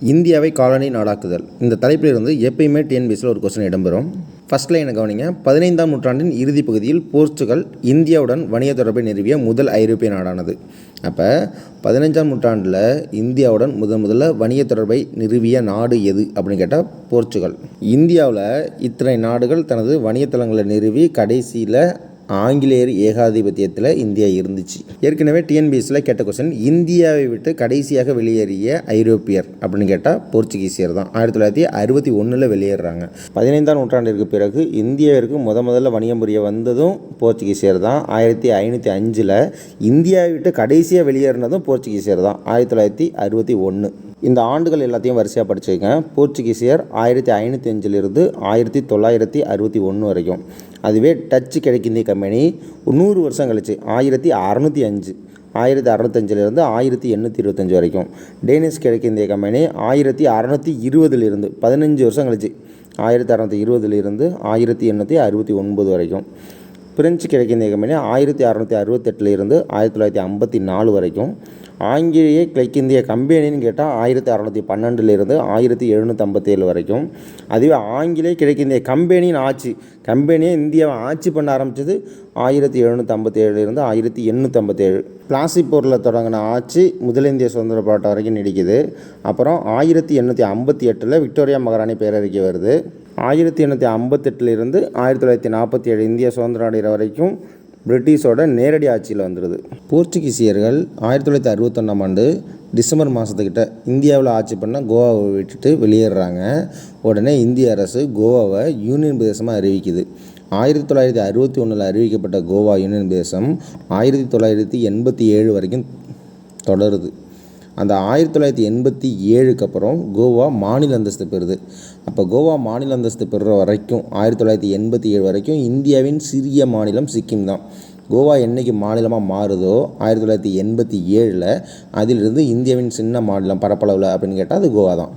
இந்தியாவை காலனி நாடாக்குதல். இந்த தலைப்பிலிருந்து எப்பயுமே டிஎன்பிஎஸ்சில் ஒரு கொஸ்டின் இடம்பெறும். ஃபர்ஸ்ட் லைனை கவனிங்க. பதினைந்தாம் நூற்றாண்டின் இறுதி பகுதியில் போர்ச்சுகல் இந்தியாவுடன் வணிக தொடர்பை நிறுவிய முதல் ஐரோப்பிய நாடானது. அப்போ பதினைஞ்சாம் நூற்றாண்டில் இந்தியாவுடன் முதன் முதல்ல வணிக தொடர்பை நிறுவிய நாடு எது அப்படின்னு கேட்டால் போர்ச்சுகல். இந்தியாவில் இத்தனை நாடுகள் தனது வணிகத்தலங்களை நிறுவி கடைசியில் ஆங்கிலேயர் ஏகாதிபத்தியத்தில் இந்தியா இருந்துச்சு. ஏற்கனவே டிஎன்பிஎஸ்சியில் கேட்ட கொஸ்டின் இந்தியாவை விட்டு கடைசியாக வெளியேறிய ஐரோப்பியர் அப்படின்னு கேட்டால் போர்ச்சுகீசியர் தான். ஆயிரத்தி தொள்ளாயிரத்தி அறுபத்தி ஒன்றில் வெளியேறாங்க பதினைந்தாம் நூற்றாண்டிற்கு பிறகு இந்தியாவிற்கு முத முதல்ல வணிகம் புரிய வந்ததும் போர்ச்சுகீசியர் தான். ஆயிரத்தி ஐநூற்றி அஞ்சில் இந்தியாவை விட்டு கடைசியாக வெளியேறினதும் போர்ச்சுகீசியர் தான். ஆயிரத்தி தொள்ளாயிரத்தி அறுபத்தி ஒன்று இந்த ஆண்டுகள் எல்லாத்தையும் வரிசையாக படிச்சுக்கங்க போர்ச்சுகீசியர் ஆயிரத்தி ஐநூற்றி அஞ்சிலிருந்து ஆயிரத்தி தொள்ளாயிரத்தி அறுபத்தி ஒன்று வரைக்கும். அதுவே டச்சு கிழக்கிந்திய கம்பெனி நூறு வருஷம் கழிச்சு ஆயிரத்தி அறநூற்றி அஞ்சு ஆயிரத்தி அறநூத்தஞ்சிலிருந்து ஆயிரத்தி எண்ணூற்றி இருபத்தஞ்சி வரைக்கும். டேனிஷ் கிழக்கிந்திய கம்பெனி ஆயிரத்தி அறநூற்றி இருபதுலேருந்து பதினஞ்சு வருஷம் கழிச்சு ஆயிரத்தி அறநூற்றி இருபதுலேருந்து ஆயிரத்தி எண்ணூற்றி அறுபத்தி ஒன்பது வரைக்கும். பிரெஞ்சு கிழக்கிந்திய கம்பெனி ஆயிரத்தி அறநூற்றி அறுபத்தெட்டில் இருந்து ஆயிரத்தி தொள்ளாயிரத்தி ஐம்பத்தி நாலு வரைக்கும். ஆங்கிலேய கிழக்கிந்திய கம்பெனின்னு கேட்டால் ஆயிரத்தி அறநூற்றி பன்னெண்டுலேருந்து ஆயிரத்தி எழுநூற்றி ஐம்பத்தேழு வரைக்கும். அதுவே ஆங்கிலேய கிழக்கிந்திய கம்பெனியின் ஆட்சி கம்பெனியை இந்தியாவை ஆட்சி பண்ண ஆரம்பித்தது ஆயிரத்தி எழுநூற்றி ஐம்பத்தேழுலேருந்து ஆயிரத்தி எண்ணூற்றி ஐம்பத்தேழு. பிளாஸ்டிக் தொடங்கின ஆட்சி முதலிந்திய சுதந்திர போராட்டம் வரைக்கும் நீடிக்குது. அப்புறம் ஆயிரத்தி எண்ணூற்றி ஐம்பத்தி எட்டில் விக்டோரியா மகாராணி பேரறிக்கை வருது. ஆயிரத்தி எண்ணூற்றி ஐம்பத்தெட்டுலேருந்து ஆயிரத்தி தொள்ளாயிரத்தி நாற்பத்தி ஏழு இந்தியா சுதந்திரம் அடைகிற வரைக்கும் பிரிட்டிஷோட நேரடி ஆட்சியில் வந்துடுது போர்ச்சுகீசியர்கள் ஆயிரத்தி தொள்ளாயிரத்தி அறுபத்தொன்னாம் ஆண்டு டிசம்பர் மாதத்துக்கிட்ட இந்தியாவில் ஆட்சி பண்ண கோவாவை விட்டுட்டு வெளியேறாங்க உடனே இந்திய அரசு கோவாவை யூனியன் பிரதேசமாக அறிவிக்குது. ஆயிரத்தி தொள்ளாயிரத்தி அறுபத்தி ஒன்றில் அறிவிக்கப்பட்ட கோவா யூனியன் பிரதேசம் ஆயிரத்தி தொள்ளாயிரத்தி எண்பத்தி ஏழு வரைக்கும் தொடருது. அந்த ஆயிரத்தி தொள்ளாயிரத்தி எண்பத்தி ஏழுக்கு அப்புறம் கோவா மாநில அந்தஸ்து பெறுது. அப்போ கோவா மாநில அந்தஸ்து பெறுற வரைக்கும் ஆயிரத்தி தொள்ளாயிரத்தி எண்பத்தி ஏழு வரைக்கும் இந்தியாவின் சிறிய மாநிலம் சிக்கிம் தான். கோவா என்றைக்கு மாநிலமாக மாறுதோ ஆயிரத்தி தொள்ளாயிரத்தி எண்பத்தி ஏழில் அதிலிருந்து இந்தியாவின் சின்ன மாநிலம் பரப்பளவில் அப்படின்னு கேட்டால் அது கோவா தான்.